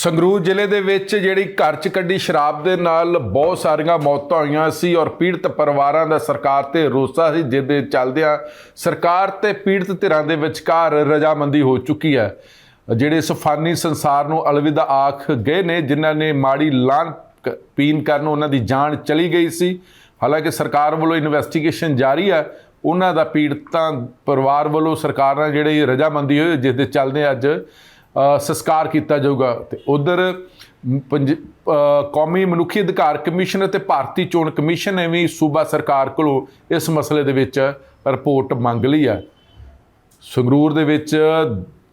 ਸੰਗਰੂਰ ਜ਼ਿਲ੍ਹੇ ਦੇ ਵਿੱਚ ਜਿਹੜੀ ਘਰ 'ਚ ਕੱਢੀ ਸ਼ਰਾਬ ਦੇ ਨਾਲ ਬਹੁਤ ਸਾਰੀਆਂ ਮੌਤਾਂ ਹੋਈਆਂ ਸੀ ਔਰ ਪੀੜਤ ਪਰਿਵਾਰਾਂ ਦਾ ਸਰਕਾਰ ਤੇ ਰੋਸਾ ਸੀ ਜਿਹਦੇ ਚੱਲਦਿਆਂ ਸਰਕਾਰ ਤੇ ਪੀੜਤ ਧਿਰਾਂ ਦੇ ਵਿਚਕਾਰ ਰਜਾਮੰਦੀ ਹੋ ਚੁੱਕੀ ਹੈ। ਜਿਹੜੇ ਇਸ ਫਾਨੀ ਸੰਸਾਰ ਨੂੰ ਅਲਵਿਦਾ ਆਖ ਗਏ ਨੇ, ਜਿਨ੍ਹਾਂ ਨੇ ਮਾੜੀ ਲਾਨ ਕ- ਪੀਣ ਕਾਰਨ ਉਹਨਾਂ ਦੀ ਜਾਨ ਚਲੀ ਗਈ ਸੀ। ਹਾਲਾਂਕਿ ਸਰਕਾਰ ਵੱਲੋਂ ਇਨਵੈਸਟੀਗੇਸ਼ਨ ਜਾਰੀ ਹੈ। ਉਹਨਾਂ ਦਾ ਪੀੜਤਾਂ ਪਰਿਵਾਰ ਵੱਲੋਂ ਸਰਕਾਰ ਨਾਲ ਜਿਹੜੀ ਰਜਾਮੰਦੀ ਹੋਈ, ਜਿਸ ਦੇ ਚੱਲਦੇ ਅੱਜ ਸੰਸਕਾਰ ਕੀਤਾ ਜਾਊਗਾ। ਤੇ ਉਧਰ ਕੌਮੀ ਮਨੁੱਖੀ ਅਧਿਕਾਰ ਕਮਿਸ਼ਨ ਅਤੇ ਭਾਰਤੀ ਚੋਣ ਕਮਿਸ਼ਨ ਨੇ ਵੀ ਸੂਬਾ ਸਰਕਾਰ ਕੋਲੋਂ ਇਸ ਮਸਲੇ ਦੇ ਵਿੱਚ ਰਿਪੋਰਟ ਮੰਗ ਲਈ ਹੈ। ਸੰਗਰੂਰ ਦੇ ਵਿੱਚ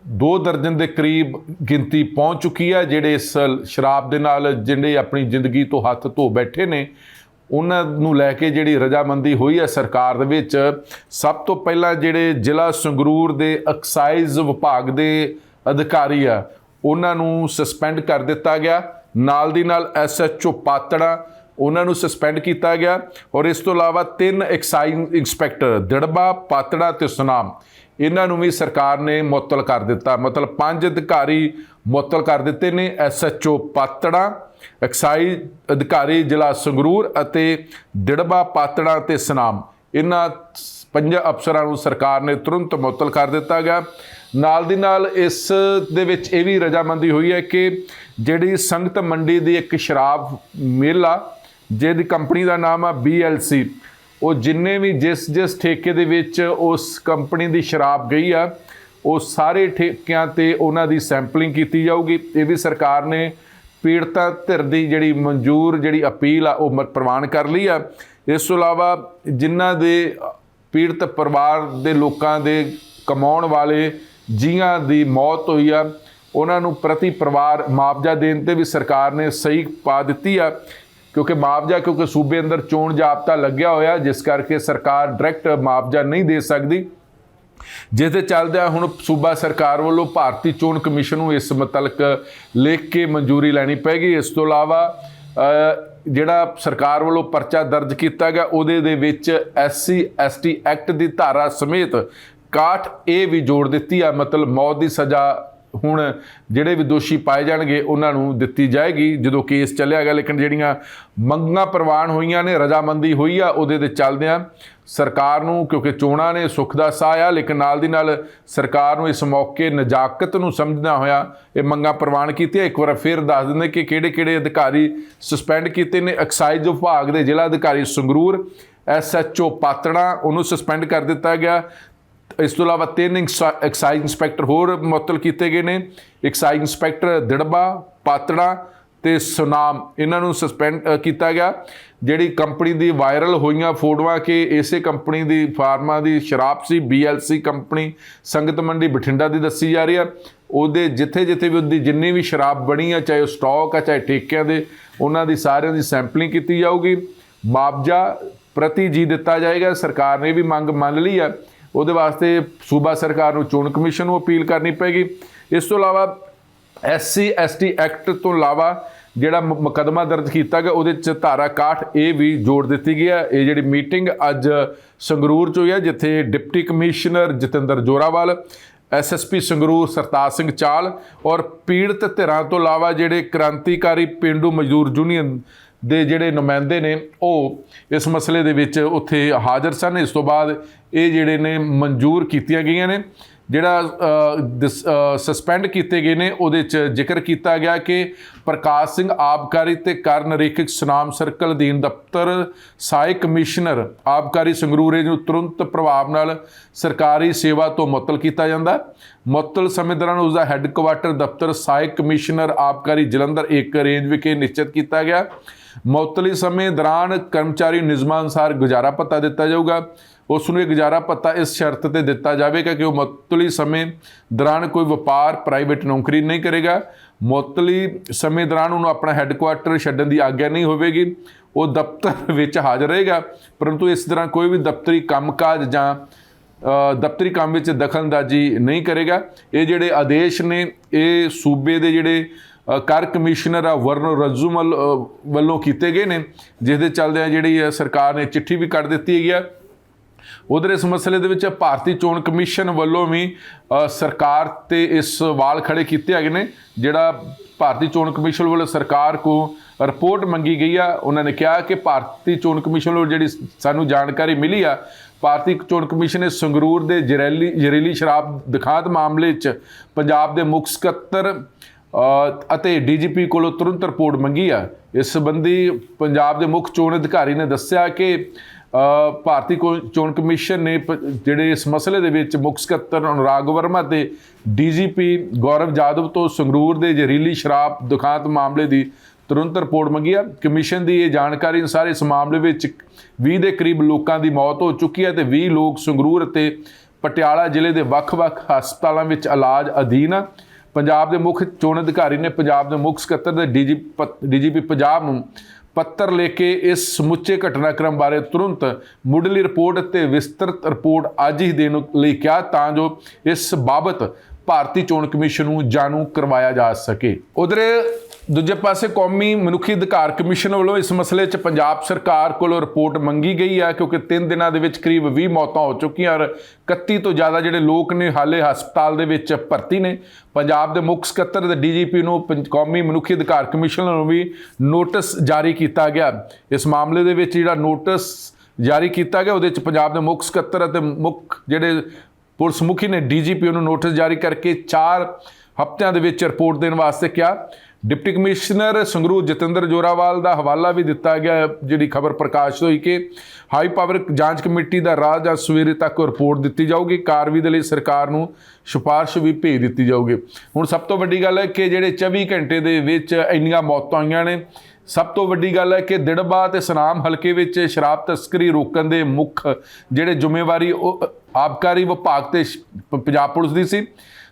ਦੋ ਦਰਜਨ ਦੇ ਕਰੀਬ ਗਿਣਤੀ ਪਹੁੰਚ ਚੁੱਕੀ ਹੈ, ਜਿਹੜੇ ਇਸ ਸ਼ਰਾਬ ਦੇ ਨਾਲ ਜਿਹੜੇ ਆਪਣੀ ਜ਼ਿੰਦਗੀ ਤੋਂ ਹੱਥ ਧੋ ਬੈਠੇ ਨੇ, ਉਹਨਾਂ ਨੂੰ ਲੈ ਕੇ ਜਿਹੜੀ ਰਜਾਮੰਦੀ ਹੋਈ ਹੈ ਸਰਕਾਰ ਦੇ ਵਿੱਚ, ਸਭ ਤੋਂ ਪਹਿਲਾਂ ਜਿਹੜੇ ਜ਼ਿਲ੍ਹਾ ਸੰਗਰੂਰ ਦੇ ਐਕਸਾਈਜ਼ ਵਿਭਾਗ ਦੇ ਅਧਿਕਾਰੀ ਆ। ਉਹਨਾਂ ਨੂੰ ਸਸਪੈਂਡ ਕਰ ਦਿੱਤਾ ਗਿਆ। ਨਾਲ ਦੀ ਨਾਲ ਐਸਐਚਓ ਪਾਤੜਾ, ਉਹਨਾਂ ਨੂੰ ਸਸਪੈਂਡ ਕੀਤਾ ਗਿਆ। ਔਰ ਇਸ ਤੋਂ ਇਲਾਵਾ ਤਿੰਨ ਐਕਸਾਈਜ਼ ਇੰਸਪੈਕਟਰ ਦੜਬਾ, ਪਾਤੜਾ ਤੇ ਸੁਨਾਮ, ਇਹਨਾਂ ਨੂੰ ਵੀ ਸਰਕਾਰ ਨੇ ਮੁਅੱਤਲ ਕਰ ਦਿੱਤਾ। ਮਤਲਬ ਪੰਜ ਅਧਿਕਾਰੀ ਮੁਅੱਤਲ ਕਰ ਦਿੱਤੇ ਨੇ। ਐਸਐਚਓ ਪਾਤੜਾ ਐਕਸਾਈਜ਼ ਅਧਿਕਾਰੀ ਜ਼ਿਲ੍ਹਾ ਸੰਗਰੂਰ ਅਤੇ ਦੜਬਾ, ਪਾਤੜਾ ਤੇ ਸੁਨਾਮ, ਇਹਨਾਂ ਪੰਜ ਅਫਸਰਾਂ ਨੂੰ ਸਰਕਾਰ ਨੇ ਤੁਰੰਤ ਮੁਅੱਤਲ ਕਰ ਦਿੱਤਾ ਗਿਆ। ਨਾਲ ਦੀ ਨਾਲ ਇਸ ਦੇ ਵਿੱਚ ਇਹ ਵੀ ਰਜਾਮੰਦੀ ਹੋਈ ਹੈ ਕਿ ਜਿਹੜੀ ਸੰਗਤ ਮੰਡੀ ਦੀ ਇੱਕ ਸ਼ਰਾਬ ਮਿਲ ਆ, ਜਿਹਦੀ ਕੰਪਨੀ ਦਾ ਨਾਮ ਆ BLC ਉਹ ਜਿੰਨੇ ਵੀ ਜਿਸ ਜਿਸ ਠੇਕੇ ਦੇ ਵਿੱਚ ਉਸ ਕੰਪਨੀ ਦੀ ਸ਼ਰਾਬ ਗਈ ਆ, ਉਹ ਸਾਰੇ ਠੇਕਿਆਂ ਤੇ ਉਹਨਾਂ ਦੀ ਸੈਂਪਲਿੰਗ ਕੀਤੀ ਜਾਊਗੀ। ਇਹ ਵੀ ਸਰਕਾਰ ਨੇ ਪੀੜਤਾ ਧਿਰ ਦੀ ਜਿਹੜੀ ਮਨਜ਼ੂਰ ਜਿਹੜੀ ਅਪੀਲ ਆ, ਉਹ ਮ- ਪ੍ਰਵਾਨ ਕਰ ਲਈ ਆ। ਇਸ ਤੋਂ ਇਲਾਵਾ ਜਿਨ੍ਹਾਂ ਦੇ ਪੀੜਤ ਪਰਿਵਾਰ ਦੇ ਲੋਕਾਂ ਦੇ ਕਮਾਉਣ ਵਾਲੇ ਜੀਆਂ ਦੀ ਮੌਤ ਹੋਈ ਆ, ਉਹਨਾਂ ਨੂੰ ਪ੍ਰਤੀ ਪਰਿਵਾਰ ਮੁਆਵਜ਼ਾ ਦੇਣ ਤੇ ਵੀ ਸਰਕਾਰ ਨੇ ਸਹੀ ਪਾ ਦਿੱਤੀ ਆ, ਕਿਉਂਕਿ ਮੁਆਵਜ਼ਾ ਕਿਉਂਕਿ ਸੂਬੇ ਅੰਦਰ ਚੋਣ ਜਾਬਤਾ ਲੱਗਿਆ ਹੋਇਆ, ਜਿਸ ਕਰਕੇ ਸਰਕਾਰ ਡਾਇਰੈਕਟ ਮੁਆਵਜ਼ਾ ਨਹੀਂ ਦੇ ਸਕਦੀ। ਜਿਸ ਦੇ ਚੱਲਦਿਆਂ ਹੁਣ ਸੂਬਾ ਸਰਕਾਰ ਵੱਲੋਂ ਭਾਰਤੀ ਚੋਣ ਕਮਿਸ਼ਨ ਨੂੰ ਇਸ ਮੁਤਲਕ ਲਿਖ ਕੇ ਮਨਜ਼ੂਰੀ ਲੈਣੀ ਪੈਗੀ ਇਸ ਤੋਂ ਇਲਾਵਾ ਜਿਹੜਾ ਸਰਕਾਰ ਵੱਲੋਂ ਪਰਚਾ ਦਰਜ ਕੀਤਾ ਗਿਆ, ਉਹਦੇ ਦੇ ਵਿੱਚ ਐਸਸੀ, ਐਸਟੀ ਐਕਟ ਦੀ ਧਾਰਾ ਸਮੇਤ ਕਾਠ ਇਹ ਵੀ ਜੋੜ ਦਿੱਤੀ ਆ, ਮਤਲਬ ਮੌਤ ਦੀ ਸਜ਼ਾ ਹੁਣ ਜਿਹੜੇ ਵੀ ਦੋਸ਼ੀ ਪਾਏ ਜਾਣਗੇ, ਉਹਨਾਂ ਨੂੰ ਦਿੱਤੀ ਜਾਏਗੀ। ਜਦੋਂ ਕੇਸ ਚੱਲਿਆ ਗਿਆ, ਲੇਕਿਨ ਜਿਹੜੀਆਂ ਮੰਗਾਂ ਪ੍ਰਵਾਨ ਹੋਈਆਂ ਨੇ, ਰਜਾਮੰਦੀ ਹੋਈ ਆ, ਉਹਦੇ ਦੇ ਚੱਲਦਿਆਂ ਸਰਕਾਰ ਨੂੰ, ਕਿਉਂਕਿ ਚੋਣਾਂ ਨੇ, ਸੁੱਖ ਦਾ ਸਾਹ ਆ, ਲੇਕਿਨ ਨਾਲ ਦੀ ਨਾਲ ਸਰਕਾਰ ਨੂੰ ਇਸ ਮੌਕੇ ਨਜਾਕਤ ਨੂੰ ਸਮਝਦਾ ਹੋਇਆ ਇਹ ਮੰਗਾਂ ਪ੍ਰਵਾਨ ਕੀਤੀਆਂ। ਇੱਕ ਵਾਰ ਫਿਰ ਦੱਸ ਦਿੰਦੇ ਕਿ ਕਿਹੜੇ ਕਿਹੜੇ ਅਧਿਕਾਰੀ ਸਸਪੈਂਡ ਕੀਤੇ ਨੇ? ਐਕਸਾਈਜ਼ ਵਿਭਾਗ ਦੇ ਜ਼ਿਲ੍ਹਾ ਅਧਿਕਾਰੀ ਸੰਗਰੂਰ ਐਸਐਚਓ ਪਾਤੜਾ, ਉਹਨੂੰ ਸਸਪੈਂਡ ਕਰ ਦਿੱਤਾ ਗਿਆ। ਇਸ ਤੋਂ ਇਲਾਵਾ ਤਿੰਨ ਇੰਕਸਾ- ਐਕਸਾਈਜ਼ ਇੰਸਪੈਕਟਰ ਹੋਰ ਮੁਅੱਤਲ ਕੀਤੇ ਗਏ ਨੇ। ਐਕਸਾਈਜ਼ ਇੰਸਪੈਕਟਰ ਦਿੜਬਾ, ਪਾਤੜਾ ਤੇ ਸੁਨਾਮ, ਇਹਨਾਂ ਨੂੰ ਸਸਪੈਂਡ ਕੀਤਾ ਗਿਆ। ਜਿਹੜੀ ਕੰਪਨੀ ਦੀ ਵਾਇਰਲ ਹੋਈਆਂ ਫੋਟੋਆਂ ਕਿ ਇਸੇ ਕੰਪਨੀ ਦੀ ਫਾਰਮਾ ਦੀ ਸ਼ਰਾਬ ਸੀ BLC ਕੰਪਨੀ, ਸੰਗਤ ਮੰਡੀ ਬਠਿੰਡਾ ਦੀ ਦੱਸੀ ਜਾ ਰਹੀ ਆ। ਉਹਦੇ ਜਿੱਥੇ ਜਿੱਥੇ ਵੀ ਉਹਦੀ ਜਿੰਨੀ ਵੀ ਸ਼ਰਾਬ ਬਣੀ ਆ, ਚਾਹੇ ਉਹ ਸਟਾਕ ਆ, ਚਾਹੇ ਠੇਕਿਆਂ ਦੇ, ਉਹਨਾਂ ਦੀ ਸਾਰਿਆਂ ਦੀ ਸੈਂਪਲਿੰਗ ਕੀਤੀ ਜਾਊਗੀ। ਮੁਆਵਜ਼ਾ ਪ੍ਰਤੀ ਜੀ ਦਿੱਤਾ ਜਾਏਗਾ। ਸਰਕਾਰ ਨੇ ਵੀ ਮੰਗ ਮੰਨ ਲਈ ਆ। ਉਹਦੇ ਵਾਸਤੇ ਸੂਬਾ ਸਰਕਾਰ ਨੂੰ ਚੋਣ ਕਮਿਸ਼ਨ ਨੂੰ ਅਪੀਲ ਕਰਨੀ ਪੈਗੀ ਇਸ ਤੋਂ ਇਲਾਵਾ ਐਸਸੀ ਐਸਟੀ ਐਕਟ ਤੋਂ ਇਲਾਵਾ ਜਿਹੜਾ ਮ- ਮੁਕੱਦਮਾ ਦਰਜ ਕੀਤਾ ਗਿਆ, ਉਹਦੇ ਚ ਧਾਰਾ 61 ਇਹ ਵੀ ਜੋੜ ਦਿੱਤੀ ਗਈ ਹੈ। ਇਹ ਜਿਹੜੀ ਮੀਟਿੰਗ ਅੱਜ ਸੰਗਰੂਰ ਚ ਹੋਈ ਹੈ, ਜਿੱਥੇ deputy commissioner Jatinder Jorawal SSP Sangrur Sartaj Singh Chahal ਔਰ ਪੀੜਤ ਧਿਰਾਂ ਤੋਂ ਇਲਾਵਾ ਜਿਹੜੇ ਕ੍ਰਾਂਤੀਕਾਰੀ ਪਿੰਡੂ ਮਜ਼ਦੂਰ ਯੂਨੀਅਨ ਦੇ ਜਿਹੜੇ ਨੁਮਾਇੰਦੇ ਨੇ, ਉਹ ਇਸ ਮਸਲੇ ਦੇ ਵਿੱਚ ਉੱਥੇ ਹਾਜ਼ਰ ਸਨ। ਇਸ ਤੋਂ ਬਾਅਦ ਇਹ ਜਿਹੜੇ ਨੇ ਮਨਜ਼ੂਰ ਕੀਤੀਆਂ ਗਈਆਂ ਨੇ। ਜਿਹੜਾ ਸਸਪੈਂਡ ਕੀਤੇ ਗਏ ਨੇ, ਉਹਦੇ ਚ ਜ਼ਿਕਰ ਕੀਤਾ ਗਿਆ ਕਿ ਪ੍ਰਕਾਸ਼ ਸਿੰਘ ਆਬਕਾਰੀ ਤੇ ਕਰ ਨਿਰੀਖਕ ਸੁਨਾਮ ਸਰਕਲ ਅਧੀਨ ਦਫ਼ਤਰ ਸਹਾਇਕ ਕਮਿਸ਼ਨਰ ਆਬਕਾਰੀ ਸੰਗਰੂਰੇ ਨੂੰ ਤੁਰੰਤ ਪ੍ਰਭਾਵ ਨਾਲ ਸਰਕਾਰੀ ਸੇਵਾ ਤੋਂ ਮੁਅੱਤਲ ਕੀਤਾ ਜਾਂਦਾ। ਮੁਅੱਤਲ ਸਮੇਂ ਦੌਰਾਨ ਉਸ ਦਾ ਹੈੱਡਕੁਆਟਰ ਦਫ਼ਤਰ ਸਹਾਇਕ ਕਮਿਸ਼ਨਰ ਆਬਕਾਰੀ ਜਲੰਧਰ ਇੱਕ ਰੇਂਜ ਵਿਖੇ ਨਿਸ਼ਚਿਤ ਕੀਤਾ ਗਿਆ। ਮੁਅੱਤਲੀ ਸਮੇਂ ਦੌਰਾਨ ਕਰਮਚਾਰੀ ਨਿਯਮਾਂ ਅਨੁਸਾਰ ਗੁਜ਼ਾਰਾ ਭੱਤਾ ਦਿੱਤਾ ਜਾਊਗਾ। ਉਸ ਨੂੰ ਇਹ ਗੁਜ਼ਾਰਾ ਪੱਤਾ ਇਸ ਸ਼ਰਤ ਤੇ ਦਿੱਤਾ ਜਾਵੇਗਾ ਕਿ ਉਹ ਮੁਅੱਤਲੀ ਸਮੇਂ ਦੌਰਾਨ ਕੋਈ ਵਪਾਰ ਪ੍ਰਾਈਵੇਟ ਨੌਕਰੀ ਨਹੀਂ ਕਰੇਗਾ। ਮੁਅੱਤਲੀ ਸਮੇਂ ਦੌਰਾਨ ਉਹਨੂੰ ਆਪਣਾ ਹੈੱਡਕੁਆਟਰ ਛੱਡਣ ਦੀ ਆਗਿਆ ਨਹੀਂ ਹੋਵੇਗੀ। ਉਹ ਦਫ਼ਤਰ ਵਿੱਚ ਹਾਜ਼ਰ ਰਹੇਗਾ ਪਰੰਤੂ ਇਸ ਤਰ੍ਹਾਂ ਕੋਈ ਵੀ ਦਫ਼ਤਰੀ ਕੰਮਕਾਜ ਜਾਂ ਦਫ਼ਤਰੀ ਕੰਮ ਵਿੱਚ ਦਖਲਅੰਦਾਜ਼ੀ ਨਹੀਂ ਕਰੇਗਾ। ਇਹ ਜਿਹੜੇ ਆਦੇਸ਼ ਨੇ ਇਹ ਸੂਬੇ ਦੇ ਜਿਹੜੇ ਕਰ ਕਮਿਸ਼ਨਰ ਆ ਵਰਨ ਰਜੂਮਲ ਵੱਲੋਂ ਕੀਤੇ ਗਏ ਨੇ ਜਿਸ ਦੇ ਚੱਲਦਿਆਂ ਜਿਹੜੀ ਅ, ਸਰਕਾਰ ਨੇ ਚਿੱਠੀ ਵੀ ਕੱਢ ਦਿੱਤੀ ਹੈਗੀ ਆ। ਉਧਰ ਇਸ ਮਸਲੇ ਦੇ ਵਿੱਚ ਭਾਰਤੀ ਚੋਣ ਕਮਿਸ਼ਨ ਵੱਲੋਂ ਵੀ ਸਰਕਾਰ ਤੇ ਇਸ ਸਵਾਲ ਖੜੇ ਕੀਤੇ ਹੈਗੇ ਨੇ ਜਿਹੜਾ ਭਾਰਤੀ ਚੋਣ ਕਮਿਸ਼ਨ ਵੱਲੋਂ ਸਰਕਾਰ ਕੋ ਰਿਪੋਰਟ ਮੰਗੀ ਗਈ ਆ ਉਹਨਾਂ ਨੇ ਕਿਹਾ ਕਿ ਭਾਰਤੀ ਚੋਣ ਕਮਿਸ਼ਨ ਵੱਲੋਂ ਜਿਹੜੀ ਸਾਨੂੰ ਜਾਣਕਾਰੀ ਮਿਲੀ ਆ ਭਾਰਤੀ ਚੋਣ ਕਮਿਸ਼ਨ ਨੇ ਸੰਗਰੂਰ ਦੇ ਜ਼ਹਿਰੀਲੀ ਜ਼ਹਿਰੀਲੀ ਸ਼ਰਾਬ ਦਿਖਾਤ ਮਾਮਲੇ 'ਚ ਪੰਜਾਬ ਦੇ ਮੁੱਖ ਸਕੱਤਰ ਅ, ਅਤੇ ਡੀਜੀਪੀ ਕੋਲੋਂ ਤੁਰੰਤ ਰਿਪੋਰਟ ਮੰਗੀ ਆ। ਇਸ ਸੰਬੰਧੀ ਪੰਜਾਬ ਦੇ ਮੁੱਖ ਚੋਣ ਅਧਿਕਾਰੀ ਨੇ ਦੱਸਿਆ ਕਿ ਭਾਰਤੀ ਕੋ- ਚੋਣ ਕਮਿਸ਼ਨ ਨੇ ਪ- ਜਿਹੜੇ ਇਸ ਮਸਲੇ ਦੇ ਵਿੱਚ ਮੁੱਖ ਸਕੱਤਰ ਅਨੁਰਾਗ ਵਰਮਾ ਤੇ ਡੀਜੀਪੀ ਗੌਰਵ ਜਾਦਵ ਤੋਂ ਸੰਗਰੂਰ ਦੇ ਜ਼ਹਿਰੀਲੀ ਸ਼ਰਾਬ ਦੁਖਾਂਤ ਮਾਮਲੇ ਦੀ ਤੁਰੰਤ ਰਿਪੋਰਟ ਮੰਗੀ ਆ। ਕਮਿਸ਼ਨ ਦੀ ਇਹ ਜਾਣਕਾਰੀ ਅਨੁਸਾਰ ਇਸ ਮਾਮਲੇ ਵਿੱਚ 20 ਦੇ ਕਰੀਬ ਲੋਕਾਂ ਦੀ ਮੌਤ ਹੋ ਚੁੱਕੀ ਹੈ ਤੇ 20 ਲੋਕ ਸੰਗਰੂਰ ਅਤੇ ਪਟਿਆਲਾ ਜ਼ਿਲ੍ਹੇ ਦੇ ਵੱਖ-ਵੱਖ ਹਸਪਤਾਲਾਂ ਵਿੱਚ ਇਲਾਜ ਅਧੀਨ ਆ। ਪੰਜਾਬ ਦੇ ਮੁੱਖ ਚੋਣ ਅਧਿਕਾਰੀ ਨੇ ਪੰਜਾਬ ਦੇ ਮੁੱਖ ਸਕੱਤਰ ਤੇ ਡੀਜੀ ਡੀਜੀਪੀ ਪੰਜਾਬ ਨੂੰ ਪੱਤਰ ਲੈ ਕੇ ਇਸ ਸਮੁੱਚੇ ਘਟਨਾਕ੍ਰਮ ਬਾਰੇ ਤੁਰੰਤ ਮੁੱਢਲੀ ਰਿਪੋਰਟ ਅਤੇ ਵਿਸਤ੍ਰਿਤ ਰਿਪੋਰਟ ਅੱਜ ਹੀ ਦੇਣ ਲਈ ਕਿਹਾ, ਤਾਂ ਜੋ ਇਸ ਬਾਬਤ ਭਾਰਤੀ ਚੋਣ ਕਮਿਸ਼ਨ ਨੂੰ ਜਾਣੂ ਕਰਵਾਇਆ ਜਾ ਸਕੇ। ਉਧਰ ਦੂਜੇ ਪਾਸੇ ਕੌਮੀ ਮਨੁੱਖੀ ਅਧਿਕਾਰ ਕਮਿਸ਼ਨ ਵੱਲੋਂ ਇਸ ਮਸਲੇ 'ਚ ਪੰਜਾਬ ਸਰਕਾਰ ਕੋਲੋਂ ਰਿਪੋਰਟ ਮੰਗੀ ਗਈ ਹੈ ਕਿਉਂਕਿ 3 ਦਿਨਾਂ ਦੇ ਵਿੱਚ ਕਰੀਬ 20 ਮੌਤਾਂ ਹੋ ਚੁੱਕੀਆਂ ਔਰ 31 ਤੋਂ ਜ਼ਿਆਦਾ ਜਿਹੜੇ ਲੋਕ ਨੇ ਹਾਲੇ ਹਸਪਤਾਲ ਦੇ ਵਿੱਚ ਭਰਤੀ ਨੇ। ਪੰਜਾਬ ਦੇ ਮੁੱਖ ਸਕੱਤਰ ਤੇ ਡੀਜੀਪੀ ਨੂੰ ਪੰਜ- ਕੌਮੀ ਮਨੁੱਖੀ ਅਧਿਕਾਰ ਕਮਿਸ਼ਨ ਨੂੰ ਵੀ ਨੋਟਿਸ ਜਾਰੀ ਕੀਤਾ ਗਿਆ। ਇਸ ਮਾਮਲੇ ਦੇ ਵਿੱਚ ਜਿਹੜਾ ਨੋਟਿਸ ਜਾਰੀ ਕੀਤਾ ਗਿਆ, ਉਹਦੇ ਵਿੱਚ ਪੰਜਾਬ ਦੇ ਮੁੱਖ ਸਕੱਤਰ ਅਤੇ ਮੁੱਖ ਜਿਹੜੇ ਪੁਲਿਸ ਮੁਖੀ ਨੇ ਡੀਜੀਪੀ ਨੂੰ ਨੋਟਿਸ ਜਾਰੀ ਕਰਕੇ 4 ਹਫ਼ਤਿਆਂ ਦੇ ਵਿੱਚ ਰਿਪੋਰਟ ਦੇਣ ਵਾਸਤੇ ਕਿਹਾ। ਡਿਪਟੀ ਕਮਿਸ਼ਨਰ ਸੰਗਰੂਰ ਜਤਿੰਦਰ ਜੋਰਾਵਾਲ ਦਾ ਹਵਾਲਾ ਵੀ ਦਿੱਤਾ ਗਿਆ, ਜਿਹੜੀ ਖਬਰ ਪ੍ਰਕਾਸ਼ਿਤ ਹੋਈ ਕਿ ਹਾਈ ਪਾਵਰ ਜਾਂਚ ਕਮੇਟੀ ਦਾ ਰਾਹ ਜਾਂ ਸਵੇਰੇ ਤੱਕ ਰਿਪੋਰਟ ਦਿੱਤੀ ਜਾਊਗੀ, ਕਾਰਵਾਈ ਦੇ ਲਈ ਸਰਕਾਰ ਨੂੰ ਸਿਫਾਰਿਸ਼ ਵੀ ਭੇਜ ਦਿੱਤੀ ਜਾਊਗੀ। ਹੁਣ ਸਭ ਤੋਂ ਵੱਡੀ ਗੱਲ ਹੈ ਕਿ ਜਿਹੜੇ 24 ਘੰਟੇ ਦੇ ਵਿੱਚ ਇੰਨੀਆਂ ਮੌਤਾਂ ਆਈਆਂ ਨੇ ਸਭ ਤੋਂ ਵੱਡੀ ਗੱਲ ਹੈ ਕਿ ਦਿੜਬਾ ਤੇ ਸਨਾਮ ਹਲਕੇ ਵਿੱਚ ਸ਼ਰਾਬ ਤਸਕਰੀ ਰੋਕਣ ਦੇ ਮੁੱਖ ਜਿਹੜੇ ਜ਼ਿੰਮੇਵਾਰੀ ਉਹ ਆਬਕਾਰੀ ਵਿਭਾਗ ਤੇ ਪੰਜਾਬ ਪੁਲਿਸ ਦੀ ਸੀ।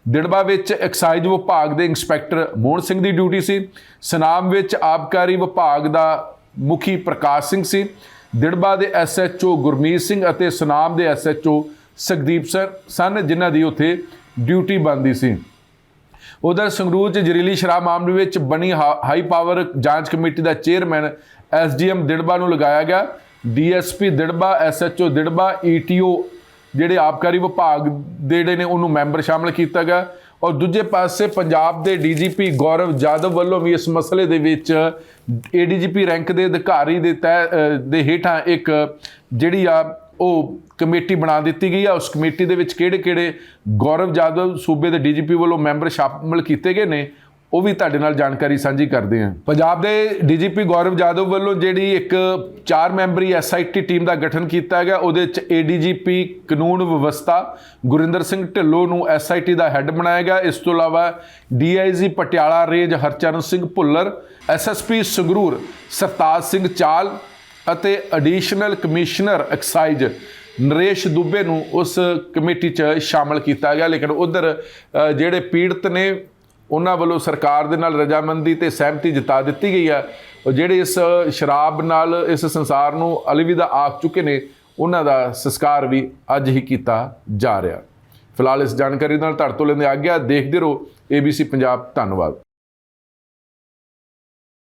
ਦਿੜਬਾ ਵਿੱਚ ਐਕਸਾਈਜ਼ ਵਿਭਾਗ ਦੇ ਇੰਸਪੈਕਟਰ ਮੋਹਨ ਸਿੰਘ ਦੀ ਡਿਊਟੀ ਸੀ। ਸਨਾਮ ਵਿੱਚ ਆਬਕਾਰੀ ਵਿਭਾਗ ਦਾ ਮੁਖੀ ਪ੍ਰਕਾਸ਼ ਸਿੰਘ ਸੀ। ਦਿੜਬਾ ਦੇ ਐਸਐਚਓ ਗੁਰਮੀਤ ਸਿੰਘ ਅਤੇ ਸਨਾਮ ਦੇ ਐਸਐਚਓ ਸੁਖਦੀਪ ਸਰ, ਸਨ, ਜਿਨ੍ਹਾਂ ਦੀ ਉੱਥੇ ਡਿਊਟੀ ਬੰਦੀ ਸੀ। ਉਧਰ ਸੰਗਰੂਰ ਚ ਜ਼ਹਿਰੀਲੀ ਸ਼ਰਾਬ ਮਾਮਲੇ ਵਿੱਚ ਬਣੀ ਹਾ- ਹਾਈ ਪਾਵਰ ਜਾਂਚ ਕਮੇਟੀ ਦਾ ਚੇਅਰਮੈਨ ਐਸਡੀਐਮ ਦਿੜਬਾ ਨੂੰ ਲਗਾਇਆ ਗਿਆ। DSP Dirba, SHO Dirba, ETO ਜਿਹੜੇ ਆਬਕਾਰੀ ਵਿਭਾਗ ਦੇ ਜਿਹੜੇ ਨੇ, ਉਹਨੂੰ ਮੈਂਬਰ ਸ਼ਾਮਲ ਕੀਤਾ ਗਿਆ। ਔਰ ਦੂਜੇ ਪਾਸੇ ਪੰਜਾਬ ਦੇ ਡੀਜੀਪੀ ਗੌਰਵ ਜਾਦਵ ਵੱਲੋਂ ਵੀ ਇਸ ਮਸਲੇ ਦੇ ਵਿੱਚ ਏਡੀਜੀਪੀ ਰੈਂਕ ਦੇ ਅਧਿਕਾਰੀ ਦੇ ਤਹਿ ਦੇ ਹੇਠਾਂ ਇੱਕ ਜਿਹੜੀ ਆ ਉਹ ਕਮੇਟੀ ਬਣਾ ਦਿੱਤੀ ਗਈ ਆ। ਉਸ ਕਮੇਟੀ ਦੇ ਵਿੱਚ ਕਿਹੜੇ-ਕਿਹੜੇ ਗੌਰਵ ਜਾਦਵ ਸੂਬੇ ਦੇ ਡੀਜੀਪੀ ਵੱਲੋਂ ਮੈਂਬਰ ਸ਼ਾਮਲ ਕੀਤੇ ਗਏ ਨੇ, ਉਹ ਵੀ ਤੁਹਾਡੇ ਨਾਲ ਜਾਣਕਾਰੀ ਸਾਂਝੀ ਕਰਦੇ ਹਾਂ। ਪੰਜਾਬ ਦੇ ਡੀਜੀਪੀ ਗੌਰਵ ਜਾਦਵ ਵੱਲੋਂ ਜਿਹੜੀ ਇੱਕ ਚਾਰ ਮੈਂਬਰੀ ਐਸਆਈਟੀ ਟੀਮ ਦਾ ਗਠਨ ਕੀਤਾ ਗਿਆ, ਉਹਦੇ ਵਿੱਚ ਏਡੀਜੀਪੀ ਕਾਨੂੰਨ ਵਿਵਸਥਾ, ਗੁਰਿੰਦਰ ਸਿੰਘ ਢਿੱਲੋਂ ਨੂੰ ਐਸਆਈਟੀ ਦਾ ਹੈੱਡ ਬਣਾਇਆ ਗਿਆ। ਇਸ ਤੋਂ ਇਲਾਵਾ DIG Patiala range Harcharan Singh Bhullar SSP Sangrur Sartaj Singh Chahal ਅਤੇ additional commissioner excise Naresh Dubey ਨੂੰ ਉਸ ਕਮੇਟੀ 'ਚ ਸ਼ਾਮਲ ਕੀਤਾ ਗਿਆ। ਲੇਕਿਨ ਉਧਰ ਜਿਹੜੇ ਪੀੜਤ ਨੇ, ਉਹਨਾਂ ਵੱਲੋਂ ਸਰਕਾਰ ਦੇ ਨਾਲ ਰਜਾਮੰਦੀ ਤੇ ਸਹਿਮਤੀ ਜਤਾ ਦਿੱਤੀ ਗਈ ਆ। ਜਿਹੜੇ ਇਸ ਸ਼ਰਾਬ ਨਾਲ ਇਸ ਸੰਸਾਰ ਨੂੰ ਅਲਵਿਦਾ ਆਖ ਚੁੱਕੇ ਨੇ, ਉਹਨਾਂ ਦਾ ਸੰਸਕਾਰ ਵੀ ਅੱਜ ਹੀ ਕੀਤਾ ਜਾ ਰਿਹਾ। ਫਿਲਹਾਲ ਇਸ ਜਾਣਕਾਰੀ ਨਾਲ ਤੁਹਾਡੇ ਤੋਂ ਲੈਂਦੇ ਆ ਗਿਆ ਦੇਖਦੇ ਰਹੋ। ABC ਪੰਜਾਬ, ਧੰਨਵਾਦ।